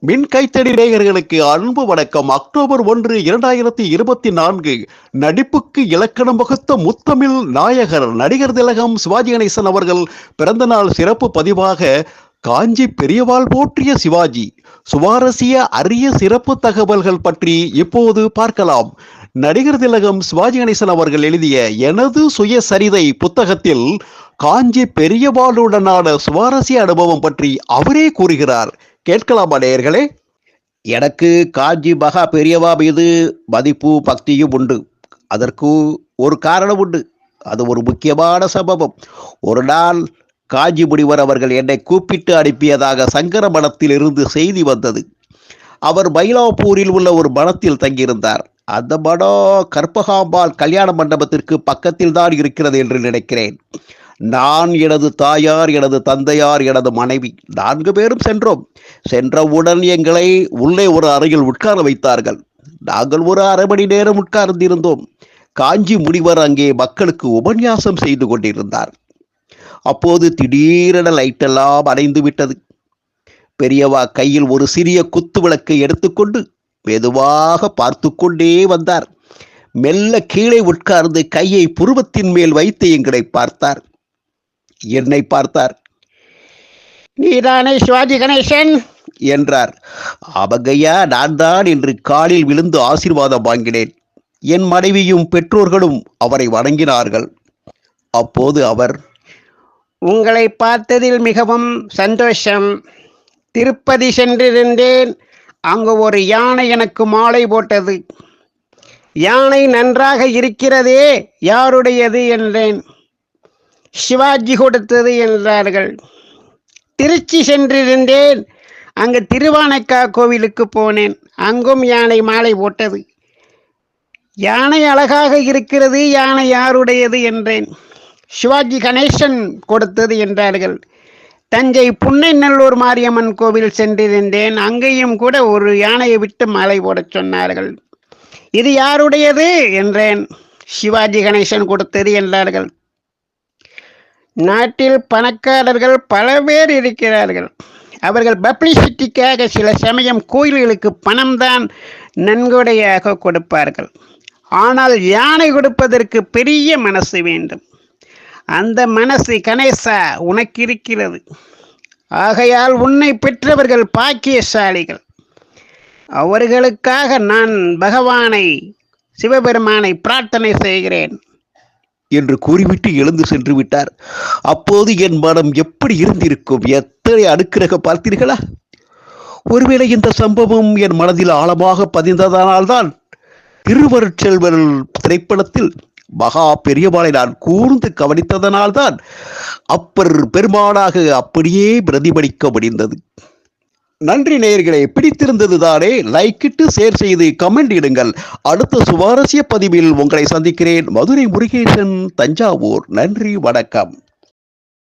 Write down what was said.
மின் கைத்தடி நேயர்களுக்கு அன்பு வணக்கம். அக்டோபர் ஒன்று இரண்டாயிரத்தி இருபத்தி நான்கு. நடிப்புக்கு இலக்கணம் வகுத்த முத்தமிழ் நாயகர் நடிகர் திலகம் சிவாஜி கணேசன் அவர்கள் பிறந்தநாள் சிறப்பு பதிவாக காஞ்சி பெரியவாள் போற்றிய சிவாஜி. சுவாரஸ்ய அரிய சிறப்பு தகவல்கள் பற்றி இப்போது பார்க்கலாம். நடிகர் திலகம் சிவாஜி கணேசன் அவர்கள் எழுதிய எனது சுயசரிதை புத்தகத்தில் காஞ்சி பெரியவாளுடனான சுவாரஸ்ய அனுபவம் பற்றி அவரே கூறுகிறார். கேட்கலாமா நேயர்களே எனக்கு காஞ்சி மகா பெரியவா மீது மதிப்பு பக்தியும் உண்டு. அதற்கு ஒரு காரணம் உண்டு. அது ஒரு முக்கியமான சம்பவம். ஒரு நாள் காஞ்சி முனிவர் அவர்கள் என்னை கூப்பிட்டு அனுப்பியதாக சங்கர மடத்தில் இருந்து செய்தி வந்தது. அவர் மயிலாப்பூரில் உள்ள ஒரு மடத்தில் தங்கியிருந்தார். அந்த மடம் கற்பகாம்பாள் கல்யாண மண்டபத்திற்கு பக்கத்தில் தான் இருக்கிறது என்று நினைக்கிறேன். நான் எனது தாயார் எனது தந்தையார் எனது மனைவி நான்கு பேரும் சென்றோம். சென்றவுடன் எங்களை உள்ளே ஒரு அறையில் உட்கார வைத்தார்கள். நாங்கள் ஒரு அரை மணி நேரம் உட்கார்ந்திருந்தோம். காஞ்சி முனிவர் அங்கே மக்களுக்கு உபன்யாசம் செய்து கொண்டிருந்தார். அப்போது திடீரென லைட்டெல்லாம் அணைந்து விட்டது. பெரியவா கையில் ஒரு சிறிய குத்து விளக்கை எடுத்துக்கொண்டு மெதுவாக பார்த்து கொண்டே வந்தார். மெல்ல கீழே உட்கார்ந்து கையை புருவத்தின் மேல் வைத்து எங்களை பார்த்தார். என்னை பார்த்தார். நீதானே சிவாஜி கணேசன்? என்றார். அவகையா நான் தான் என்று காலில் விழுந்து ஆசீர்வாதம் வாங்கினேன். என் மனைவியும் பெற்றோர்களும் அவரை வணங்கினார்கள். அப்போது அவர் உங்களை பார்த்ததில் மிகவும் சந்தோஷம். திருப்பதி சென்றிருந்தேன். அங்கு ஒரு யானை எனக்கு மாலை போட்டது. யானை நன்றாக இருக்கிறதே யாருடையது? என்றேன். சிவாஜி கொடுத்தது என்றார்கள். திருச்சி சென்றிருந்தேன். அங்கு திருவானைக்கா கோவிலுக்கு போனேன். அங்கும் யானை மாலை போட்டது. யானை அழகாக இருக்கிறது யானை யாருடையது என்றேன். சிவாஜி கணேசன் கொடுத்தது என்றார்கள். தஞ்சை புன்னைநல்லூர் மாரியம்மன் கோவில் சென்றிருந்தேன். அங்கேயும் கூட ஒரு யானையை விட்டு மாலை போடச் சொன்னார்கள். இது யாருடையது? என்றேன். சிவாஜி கணேசன் கொடுத்தது என்றார்கள். நாட்டில் பணக்காரர்கள் பல பேர் இருக்கிறார்கள். அவர்கள் பப்ளிசிட்டிக்காக சில சமயம் கோயில்களுக்கு பணம்தான் நன்கொடையாக கொடுப்பார்கள். ஆனால் யானை கொடுப்பதற்கு பெரிய மனசு வேண்டும். அந்த மனசு கணேசா உனக்கு இருக்கிறது ஆகையால் உன்னை பெற்றவர்கள் பாக்கியசாலிகள். அவர்களுக்காக நான் பகவானை சிவபெருமானை பிரார்த்தனை செய்கிறேன். என்று கூறிவிட்டு எழுந்து சென்று விட்டார். அப்போது என் மனம் எப்படி இருந்திருக்கும்? எத்தனை அடுக்கிறக பார்த்தீர்களா? ஒருவேளை இந்த சம்பவம் என் மனதில் ஆழமாக பதிந்ததனால்தான் திருவருட்செல்வர் திரைப்படத்தில் மகா பெரியவாளை நான் கூர்ந்து கவனித்ததனால்தான் அப்பர் பெருமானாக அப்படியே பிரதிபலிக்க முடிந்தது. நன்றி நேயர்களே பிடித்திருந்தது தானே லைக் இட்டு ஷேர் செய்து கமெண்ட் இடுங்கள். அடுத்த சுவாரஸ்ய பதிவில் உங்களை சந்திக்கிறேன். மதுரை முருகேசன் தஞ்சாவூர். நன்றி வணக்கம்.